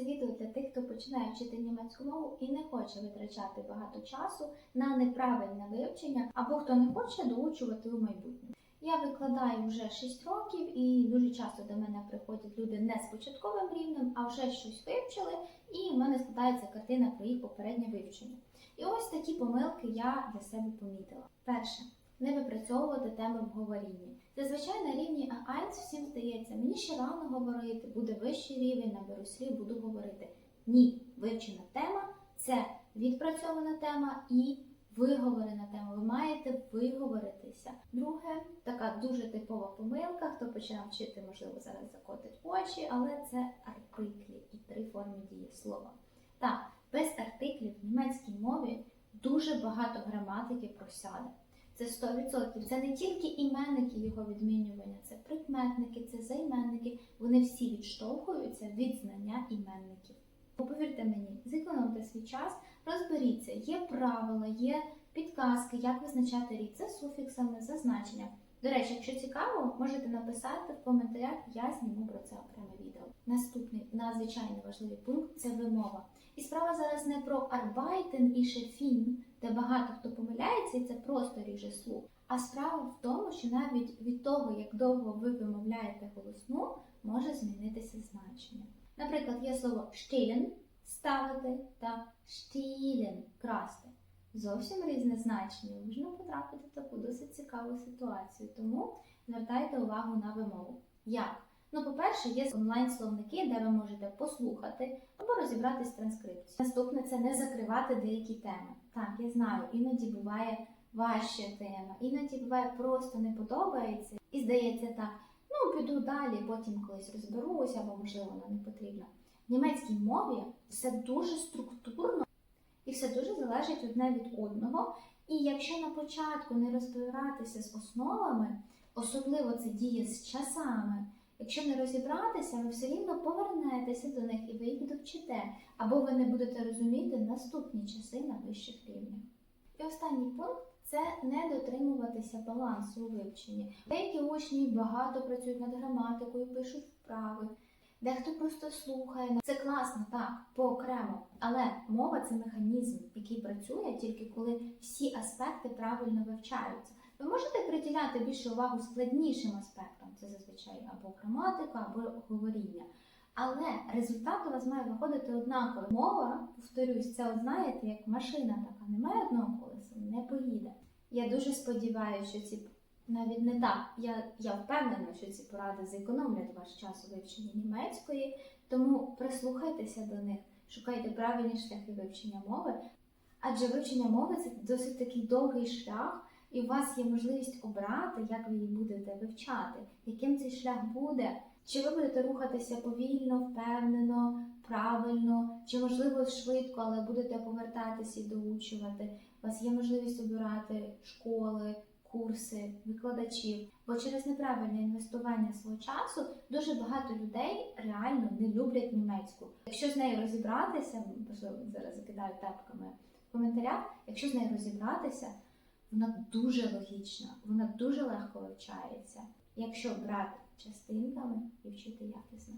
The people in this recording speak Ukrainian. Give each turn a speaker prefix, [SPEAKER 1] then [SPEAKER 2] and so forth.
[SPEAKER 1] Це відео для тих, хто починає вчити німецьку мову і не хоче витрачати багато часу на неправильне вивчення, або хто не хоче доучувати у майбутньому. Я викладаю вже 6 років, і дуже часто до мене приходять люди не з початковим рівнем, а вже щось вивчили, і в мене складається картина про їх попереднє вивчення. І ось такі помилки я для себе помітила. Перше. Не випрацьовувати теми в говорінні. Зазвичай на рівні А1 всім здається, мені ще рано говорити, буде вищий рівень, наберу слів, буду говорити. Ні, вивчена тема це відпрацьована тема і виговорена тема. Ви маєте виговоритися. Друге, така дуже типова помилка, хто починав вчити, можливо, зараз закотить очі, але це артиклі і три форми дієслова. Так, без артиклів в німецькій мові дуже багато граматики просяде. Це 100%. Це не тільки іменники його відмінювання, це прикметники, це займенники. Вони всі відштовхуються від знання іменників. Повірте мені, зекономте свій час, розберіться, є правила, є підказки, як визначати рід за суфіксами, за значенням. До речі, якщо цікаво, можете написати в коментарях, я зніму про це окреме відео. Наступний надзвичайно важливий пункт це вимова. І справа зараз не про арбайтен і шефін, де багато хто помиляється, і це просто ріже слух. А справа в тому, що навіть від того, як довго ви вимовляєте голосну, може змінитися значення. Наприклад, є слово stehlen – ставити та stehlen – красти. Зовсім різне значення. Можна потрапити в таку досить цікаву ситуацію. Тому звертайте увагу на вимову. Як? Ну, по-перше, є онлайн-словники, де ви можете послухати розібратись з транскрипцією. Наступне це не закривати деякі теми. Так, я знаю, іноді буває важча тема, іноді буває просто не подобається і здається так. Ну, піду далі, потім колись розберуся, або можливо вона не потрібна. В німецькій мові все дуже структурно і все дуже залежить одне від одного. І якщо на початку не розбиратися з основами, особливо це діє з часами. Якщо не розібратися, ви все рівно повернетеся до них і ви їх довчите, або ви не будете розуміти наступні часи на вищих рівнях. І останній пункт це не дотримуватися балансу у вивченні. Деякі учні багато працюють над граматикою, пишуть вправи. Дехто просто слухає. Це класно, так, поокремо. Але мова це механізм, який працює тільки коли всі аспекти правильно вивчаються. Ви можете приділяти більше увагу складнішим аспектам, це зазвичай або граматика, або говоріння. Але результат у вас має виходити однаково. Мова, повторюсь, це знаєте, як машина така, немає одного колеса, не поїде. Я дуже сподіваюся, що ці навіть не так. Я, я впевнена, що ці поради зекономлять ваш час у вивченні німецької, тому прислухайтеся до них, шукайте правильні шляхи вивчення мови. Адже вивчення мови це досить такий довгий шлях, і у вас є можливість обрати, як ви її будете вивчати, яким цей шлях буде. Чи ви будете рухатися повільно, впевнено, правильно, чи можливо швидко, але будете повертатися і доучувати. У вас є можливість обирати школи, курси, викладачів. Бо через неправильне інвестування свого часу дуже багато людей реально не люблять німецьку. Якщо з нею розібратися, зараз закидаю тапками в коментарях, якщо з нею розібратися, вона дуже логічна, вона дуже легко вивчається. Якщо брати частинками і вчити якісно.